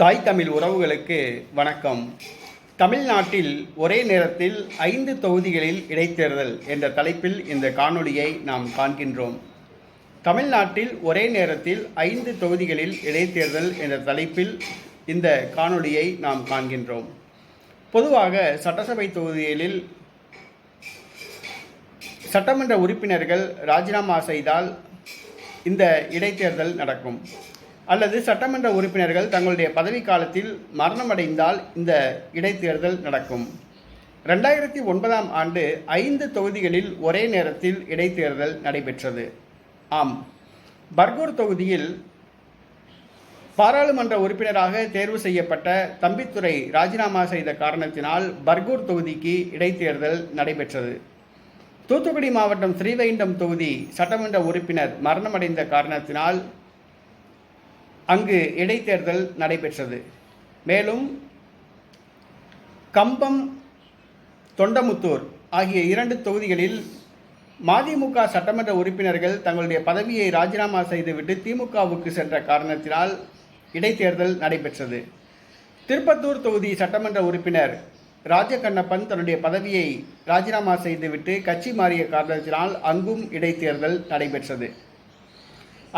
தாய் தமிழ் உறவுகளுக்கு வணக்கம். தமிழ்நாட்டில் ஒரே நேரத்தில் ஐந்து தொகுதிகளில் இடைத்தேர்தல் என்ற தலைப்பில் இந்த காணொளியை நாம் காண்கின்றோம். தமிழ்நாட்டில் ஒரே நேரத்தில் ஐந்து தொகுதிகளில் இடைத்தேர்தல் என்ற தலைப்பில் இந்த காணொளியை நாம் காண்கின்றோம். பொதுவாக சட்டசபை தொகுதிகளில் சட்டமன்ற உறுப்பினர்கள் ராஜினாமா செய்தால் இந்த இடைத்தேர்தல் நடக்கும். அல்லது சட்டமன்ற உறுப்பினர்கள் தங்களுடைய பதவிக்காலத்தில் மரணமடைந்தால் இந்த இடைத்தேர்தல் நடக்கும். ரெண்டாயிரத்தி ஒன்பதாம் ஆண்டு ஐந்து தொகுதிகளில் ஒரே நேரத்தில் இடைத்தேர்தல் நடைபெற்றது. ஆம். பர்கூர் தொகுதியில் பாராளுமன்ற உறுப்பினராக தேர்வு செய்யப்பட்ட தம்பித்துறை ராஜினாமா செய்த காரணத்தினால் பர்கூர் தொகுதிக்கு இடைத்தேர்தல் நடைபெற்றது. தூத்துக்குடி மாவட்டம் ஸ்ரீவைண்டம் தொகுதி சட்டமன்ற உறுப்பினர் மரணமடைந்த காரணத்தினால் அங்கு இடைத்தேர்தல் நடைபெற்றது. மேலும் கம்பம் தொண்டமுத்தூர் ஆகிய இரண்டு தொகுதிகளில் மதிமுக சட்டமன்ற உறுப்பினர்கள் தங்களுடைய பதவியை ராஜினாமா செய்துவிட்டு திமுகவுக்கு சென்ற காரணத்தினால் இடைத்தேர்தல் நடைபெற்றது. திருப்பத்தூர் தொகுதி சட்டமன்ற உறுப்பினர் ராஜகண்ணப்பன் தன்னுடைய பதவியை ராஜினாமா செய்துவிட்டு கட்சி மாறிய காரணத்தினால் அங்கும் இடைத்தேர்தல் நடைபெற்றது.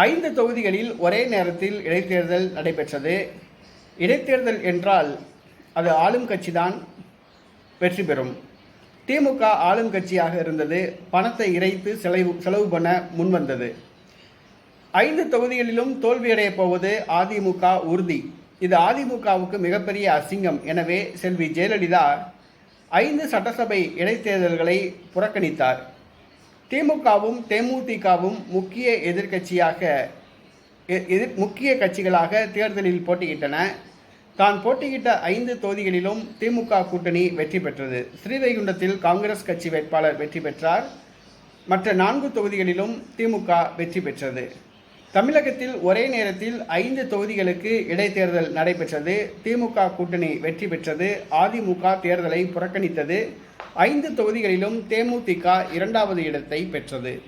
ஐந்து தொகுதிகளில் ஒரே நேரத்தில் இடைத்தேர்தல் நடைபெற்றது. இடைத்தேர்தல் என்றால் அது ஆளும் கட்சிதான் வெற்றி பெறும். திமுக ஆளும் கட்சியாக இருந்தது. பணத்தை இறைத்து செலவு செலவு பண்ண முன்வந்தது. ஐந்து தொகுதிகளிலும் தோல்வியடையப் போவது அதிமுக உறுதி. இது அதிமுகவுக்கு மிகப்பெரிய அசிங்கம். எனவே செல்வி ஜெயலலிதா ஐந்து சட்டசபை இடைத்தேர்தல்களை புறக்கணித்தார். திமுகவும் தேமுதிகவும் முக்கிய எதிர்கட்சியாக எதிர் முக்கிய கட்சிகளாக தேர்தலில் போட்டியிட்டன. தான் போட்டியிட்ட ஐந்து தொகுதிகளிலும் திமுக கூட்டணி வெற்றி பெற்றது. ஸ்ரீவைகுண்டத்தில் காங்கிரஸ் கட்சி வேட்பாளர் வெற்றி பெற்றார். மற்ற நான்கு தொகுதிகளிலும் திமுக வெற்றி பெற்றது. தமிழகத்தில் ஒரே நேரத்தில் ஐந்து தொகுதிகளுக்கு இடைத்தேர்தல் நடைபெற்றது. திமுக கூட்டணி வெற்றி பெற்றது. அதிமுக தேர்தலை புறக்கணித்தது. ஐந்து தொகுதிகளிலும் தேமுதிக இரண்டாவது இடத்தை பெற்றது.